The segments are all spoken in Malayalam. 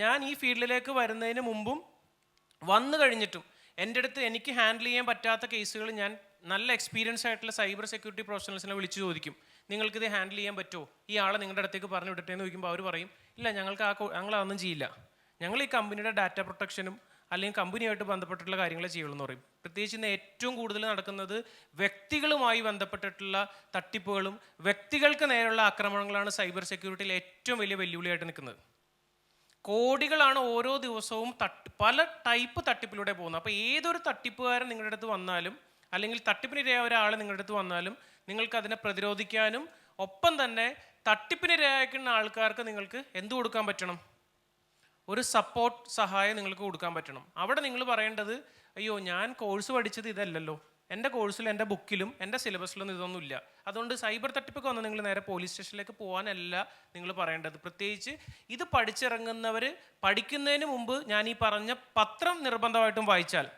ഞാൻ ഈ ഫീൽഡിലേക്ക് വരുന്നതിന് മുമ്പും വന്നു കഴിഞ്ഞിട്ടും എന്റെ അടുത്ത് എനിക്ക് ഹാൻഡിൽ ചെയ്യാൻ പറ്റാത്ത കേസുകൾ ഞാൻ നല്ല എക്സ്പീരിയൻസ് ആയിട്ടുള്ള സൈബർ സെക്യൂരിറ്റി പ്രൊഫഷണൽസിനെ വിളിച്ചു ചോദിക്കും. നിങ്ങൾക്കിത് ഹാൻഡിൽ ചെയ്യാൻ പറ്റുമോ? ഈ ആളെ നിങ്ങളുടെ അടുത്തേക്ക് പറഞ്ഞു വിടട്ടെ എന്ന് ചോദിക്കുമ്പോൾ അവർ പറയും ഇല്ല ഞങ്ങൾക്ക് ആ ഞങ്ങൾ അതൊന്നും ചെയ്യില്ല. ഞങ്ങൾ ഈ കമ്പനിയുടെ ഡാറ്റ പ്രൊട്ടക്ഷനും അല്ലെങ്കിൽ കമ്പനിയായിട്ട് ബന്ധപ്പെട്ടിട്ടുള്ള കാര്യങ്ങളെ ചെയ്യുള്ളൂ എന്ന് പറയും. പ്രത്യേകിച്ച് ഇന്ന് ഏറ്റവും കൂടുതൽ നടക്കുന്നത് വ്യക്തികളുമായി ബന്ധപ്പെട്ടിട്ടുള്ള തട്ടിപ്പുകളും വ്യക്തികൾക്ക് നേരെയുള്ള ആക്രമണങ്ങളാണ് സൈബർ സെക്യൂരിറ്റിയിൽ ഏറ്റവും വലിയ വെല്ലുവിളിയായിട്ട് നിൽക്കുന്നത്. കോടികളാണ് ഓരോ ദിവസവും തട്ട് പല ടൈപ്പ് തട്ടിപ്പിലൂടെ പോകുന്നത്. അപ്പോൾ ഏതൊരു തട്ടിപ്പുകാരൻ നിങ്ങളുടെ അടുത്ത് വന്നാലും അല്ലെങ്കിൽ തട്ടിപ്പിനിരയായ ഒരാൾ നിങ്ങളുടെ അടുത്ത് വന്നാലും നിങ്ങൾക്ക് അതിനെ പ്രതിരോധിക്കാനും ഒപ്പം തന്നെ തട്ടിപ്പിനിരയാക്കുന്ന ആൾക്കാർക്ക് നിങ്ങൾക്ക് എന്ത് കൊടുക്കാൻ പറ്റണം? ഒരു സപ്പോർട്ട് സഹായം നിങ്ങൾക്ക് കൊടുക്കാൻ പറ്റണം. അവിടെ നിങ്ങൾ പറയേണ്ടത് അയ്യോ ഞാൻ കോഴ്സ് പഠിച്ചത് ഇതല്ലല്ലോ. എന്റെ കോഴ്സിലും എന്റെ ബുക്കിലും എന്റെ സിലബസിലൊന്നും ഇതൊന്നുമില്ല. അതുകൊണ്ട് സൈബർ തട്ടിപ്പൊക്കെ വന്ന് നിങ്ങൾ നേരെ പോലീസ് സ്റ്റേഷനിലേക്ക് പോകാനല്ല നിങ്ങൾ പറയേണ്ടത്. പ്രത്യേകിച്ച് ഇത് പഠിച്ചിറങ്ങുന്നവർ പഠിക്കുന്നതിന് മുമ്പ് ഞാൻ ഈ പറഞ്ഞ പത്രം നിർബന്ധമായിട്ടും വായിച്ചാൽ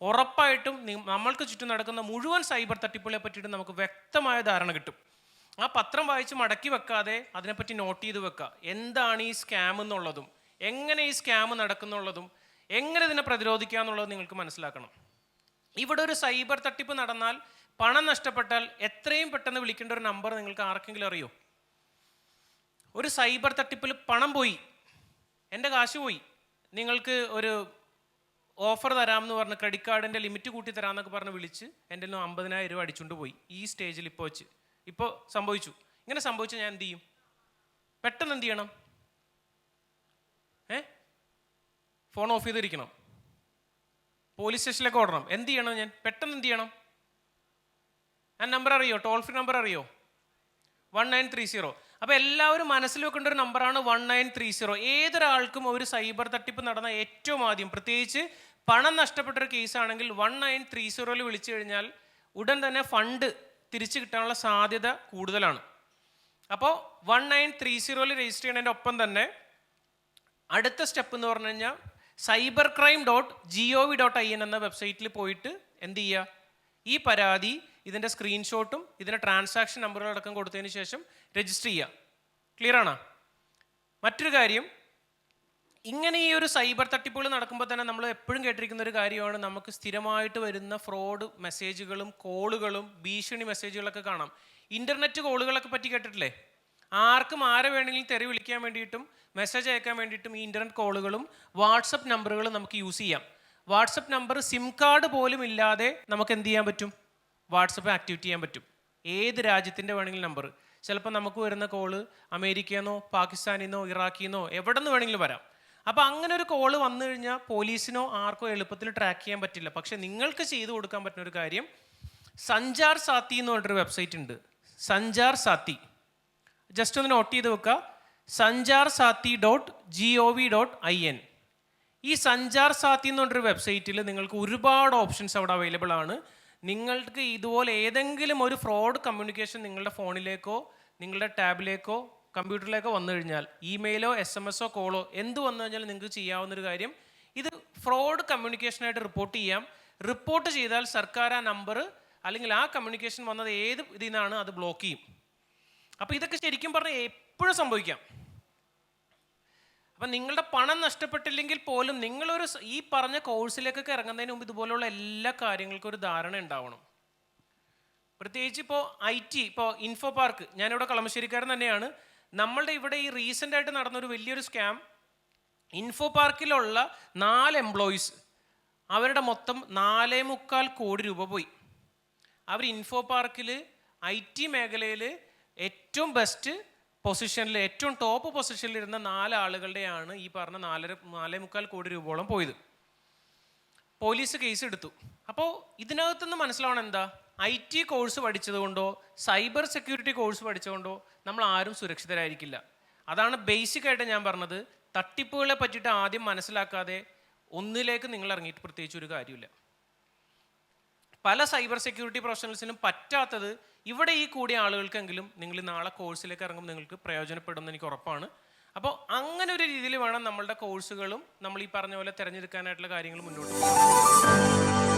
ഉറപ്പായിട്ടും നമ്മൾക്ക് ചുറ്റും നടക്കുന്ന മുഴുവൻ സൈബർ തട്ടിപ്പുകളെ പറ്റിയിട്ട് നമുക്ക് വ്യക്തമായ ധാരണ കിട്ടും. ആ പത്രം വായിച്ച് മടക്കി വെക്കാതെ അതിനെപ്പറ്റി നോട്ട് ചെയ്ത് വെക്കുക എന്താണ് ഈ സ്കാം എന്നുള്ളതും എങ്ങനെ ഈ സ്കാം നടക്കുന്നുള്ളതും എങ്ങനെ ഇതിനെ പ്രതിരോധിക്കുക എന്നുള്ളത് നിങ്ങൾക്ക് മനസ്സിലാക്കണം. ഇവിടെ ഒരു സൈബർ തട്ടിപ്പ് നടന്നാൽ പണം നഷ്ടപ്പെട്ടാൽ എത്രയും പെട്ടെന്ന് വിളിക്കേണ്ട ഒരു നമ്പർ നിങ്ങൾക്ക് ആർക്കെങ്കിലും അറിയോ? ഒരു സൈബർ തട്ടിപ്പിൽ പണം പോയി. എന്റെ കാശ് പോയി. നിങ്ങൾക്ക് ഒരു ഓഫർ തരാമെന്ന് പറഞ്ഞ് ക്രെഡിറ്റ് കാർഡിന്റെ ലിമിറ്റ് കൂട്ടി തരാമെന്നൊക്കെ പറഞ്ഞ് വിളിച്ച് എന്റെ നിന്ന് അമ്പതിനായിരം രൂപ അടിച്ചുകൊണ്ട് പോയി. ഈ സ്റ്റേജിൽ ഇപ്പോൾ വെച്ച്. ഇപ്പോൾ സംഭവിച്ചു. ഇങ്ങനെ സംഭവിച്ചാൽ ഞാൻ എന്ത് ചെയ്യും? പെട്ടെന്ന് എന്ത് ചെയ്യണം? ഏ? ഫോൺ ഓഫ് ചെയ്തിരിക്കണം. പോലീസ് സ്റ്റേഷനിലേക്ക് ഓടണം. എന്ത് ചെയ്യണം ഞാൻ? പെട്ടെന്ന് എന്ത് ചെയ്യണം? ആ നമ്പർ അറിയോ? ടോൾ ഫ്രീ നമ്പർ അറിയോ? വൺ നയൻ ത്രീ സീറോ അപ്പോൾ എല്ലാവരും മനസ്സിൽ വെക്കേണ്ട ഒരു നമ്പറാണ് വൺ നയൻ ത്രീ സീറോ ഏതൊരാൾക്കും ഒരു സൈബർ തട്ടിപ്പ് നടന്ന ഏറ്റവും ആദ്യം പ്രത്യേകിച്ച് പണം നഷ്ടപ്പെട്ട ഒരു കേസാണെങ്കിൽ വൺ നയൻ ത്രീ സീറോയിൽ വിളിച്ചു കഴിഞ്ഞാൽ ഉടൻ തന്നെ ഫണ്ട് തിരിച്ചു കിട്ടാനുള്ള സാധ്യത കൂടുതലാണ്. അപ്പോൾ വൺ നയൻ ത്രീ സീറോയിൽ രജിസ്റ്റർ ചെയ്യുന്നതിന്റെ ഒപ്പം തന്നെ അടുത്ത സ്റ്റെപ്പ് എന്ന് പറഞ്ഞു കഴിഞ്ഞാൽ cyber crime dot G O V dot I N എന്ന വെബ്സൈറ്റിൽ പോയിട്ട് എന്ത് ചെയ്യുക ഈ പരാതി ഇതിന്റെ സ്ക്രീൻഷോട്ടും ഇതിന്റെ ട്രാൻസാക്ഷൻ നമ്പറുകളടക്കം കൊടുത്തതിന് ശേഷം രജിസ്റ്റർ ചെയ്യുക ക്ലിയർ ആണോ? മറ്റൊരു കാര്യം ഇങ്ങനെ ഈ ഒരു സൈബർ തട്ടിപ്പുകൾ നടക്കുമ്പോൾ തന്നെ നമ്മൾ എപ്പോഴും കേട്ടിരിക്കുന്ന ഒരു കാര്യമാണ് നമുക്ക് സ്ഥിരമായിട്ട് വരുന്ന ഫ്രോഡ് മെസ്സേജുകളും കോളുകളും ഭീഷണി മെസ്സേജുകളൊക്കെ കാണാം. ഇന്റർനെറ്റ് കോളുകളൊക്കെ പറ്റി കേട്ടിട്ടില്ലേ? ആർക്കും ആരെ വേണമെങ്കിലും തെറി വിളിക്കാൻ വേണ്ടിയിട്ടും മെസ്സേജ് അയക്കാൻ വേണ്ടിയിട്ടും ഈ ഇന്റർനെറ്റ് കോളുകളും വാട്സപ്പ് നമ്പറുകളും നമുക്ക് യൂസ് ചെയ്യാം. വാട്സപ്പ് നമ്പർ സിം കാർഡ് പോലും ഇല്ലാതെ നമുക്ക് എന്ത് ചെയ്യാൻ പറ്റും? വാട്സപ്പ് ആക്ടിവേറ്റ് ചെയ്യാൻ പറ്റും. ഏത് രാജ്യത്തിന്റെ വേണമെങ്കിലും നമ്പർ ചിലപ്പോൾ നമുക്ക് വരുന്ന കോൾ അമേരിക്കയെന്നോ ഇറാഖിൽ നിന്നോ എവിടെ നിന്ന് വേണമെങ്കിലും വരാം. അപ്പോൾ അങ്ങനെ ഒരു കോൾ വന്നു കഴിഞ്ഞാൽ പോലീസിനോ ആർക്കോ എളുപ്പത്തിൽ ട്രാക്ക് ചെയ്യാൻ പറ്റില്ല. പക്ഷേ നിങ്ങൾക്ക് ചെയ്തു കൊടുക്കാൻ പറ്റുന്ന ഒരു കാര്യം സഞ്ചാർ സാത്തി എന്ന് പറഞ്ഞിട്ടൊരു വെബ്സൈറ്റ് ഉണ്ട്. സഞ്ചാർ സാത്തി. ജസ്റ്റ് ഒന്ന് നോട്ട് ചെയ്ത് വെക്കുക. Sanchar Saathi dot G O V dot I N ഈ സഞ്ചാർ സാത്തി എന്ന് പറഞ്ഞൊരു വെബ്സൈറ്റിൽ നിങ്ങൾക്ക് ഒരുപാട് ഓപ്ഷൻസ് അവിടെ അവൈലബിൾ ആണ്. നിങ്ങൾക്ക് ഇതുപോലെ ഏതെങ്കിലും ഒരു ഫ്രോഡ് കമ്മ്യൂണിക്കേഷൻ നിങ്ങളുടെ ഫോണിലേക്കോ നിങ്ങളുടെ ടാബിലേക്കോ കമ്പ്യൂട്ടറിലേക്കോ വന്നു കഴിഞ്ഞാൽ ഇമെയിലോ എസ് എം എസോ കോളോ എന്ത് വന്നു കഴിഞ്ഞാൽ നിങ്ങൾക്ക് ചെയ്യാവുന്നൊരു കാര്യം. ഇത് ഫ്രോഡ് കമ്മ്യൂണിക്കേഷനായിട്ട് റിപ്പോർട്ട് ചെയ്യാം. റിപ്പോർട്ട് ചെയ്താൽ സർക്കാർ ആ നമ്പർ അല്ലെങ്കിൽ ആ കമ്മ്യൂണിക്കേഷൻ വന്നത് ഏത് ഇതിനാണ് അത് ബ്ലോക്ക് ചെയ്യും. അപ്പോൾ ഇതൊക്കെ ശരിക്കും പറഞ്ഞാൽ എപ്പോഴും സംഭവിക്കാം. അപ്പം നിങ്ങളുടെ പണം നഷ്ടപ്പെട്ടില്ലെങ്കിൽ പോലും നിങ്ങളൊരു ഈ പറഞ്ഞ കോഴ്സിലേക്കൊക്കെ ഇറങ്ങുന്നതിന് മുമ്പ് ഇതുപോലുള്ള എല്ലാ കാര്യങ്ങൾക്കും ഒരു ധാരണ ഉണ്ടാവണം. പ്രത്യേകിച്ച് ഇപ്പോൾ ഐ ടി ഇപ്പോൾ ഇൻഫോ പാർക്ക് ഞാനിവിടെ കളമശ്ശേരിക്കാരൻ തന്നെയാണ്. നമ്മളുടെ ഇവിടെ ഈ റീസെന്റ് ആയിട്ട് നടന്നൊരു വലിയൊരു സ്കാം ഇൻഫോ പാർക്കിലുള്ള നാല് എംപ്ലോയീസ് അവരുടെ മൊത്തം നാലേ മുക്കാൽ കോടി രൂപ പോയി. അവർ ഇൻഫോ പാർക്കിൽ ഐ ടി മേഖലയിൽ ഏറ്റവും ബെസ്റ്റ് പൊസിഷനിൽ ഏറ്റവും ടോപ്പ് പൊസിഷനിൽ ഇരുന്ന നാല് ആളുകളുടെയാണ് ഈ പറഞ്ഞ നാലര നാലേ മുക്കാൽ കോടി രൂപയോളം പോയത്. പോലീസ് കേസ് എടുത്തു. അപ്പോൾ ഇതിനകത്തുനിന്ന് മനസ്സിലാവണം എന്താ? ഐ ടി കോഴ്സ് പഠിച്ചതുകൊണ്ടോ സൈബർ സെക്യൂരിറ്റി കോഴ്സ് പഠിച്ചതുകൊണ്ടോ നമ്മൾ ആരും സുരക്ഷിതരായിരിക്കില്ല. അതാണ് ബേസിക് ആയിട്ട് ഞാൻ പറഞ്ഞത്. തട്ടിപ്പുകളെ പറ്റിയിട്ട് ആദ്യം മനസ്സിലാക്കാതെ ഒന്നിലേക്ക് നിങ്ങൾ ഇറങ്ങിയിട്ട് പ്രത്യേകിച്ച് ഒരു കാര്യമില്ല പല സൈബർ സെക്യൂരിറ്റി പ്രൊഫഷണൽസിനും പറ്റാത്തത് ഇവിടെ ഈ കൂടിയ ആളുകൾക്കെങ്കിലും നിങ്ങൾ നാളെ കോഴ്സിലേക്ക് ഇറങ്ങുമ്പോൾ നിങ്ങൾക്ക് പ്രയോജനപ്പെടുമെന്ന് എനിക്ക് ഉറപ്പാണ്. അപ്പോൾ അങ്ങനെ ഒരു രീതിയിൽ വേണം നമ്മളുടെ കോഴ്സുകളും നമ്മൾ ഈ പറഞ്ഞ പോലെ തിരഞ്ഞെടുക്കാനായിട്ടുള്ള കാര്യങ്ങൾ മുന്നോട്ട്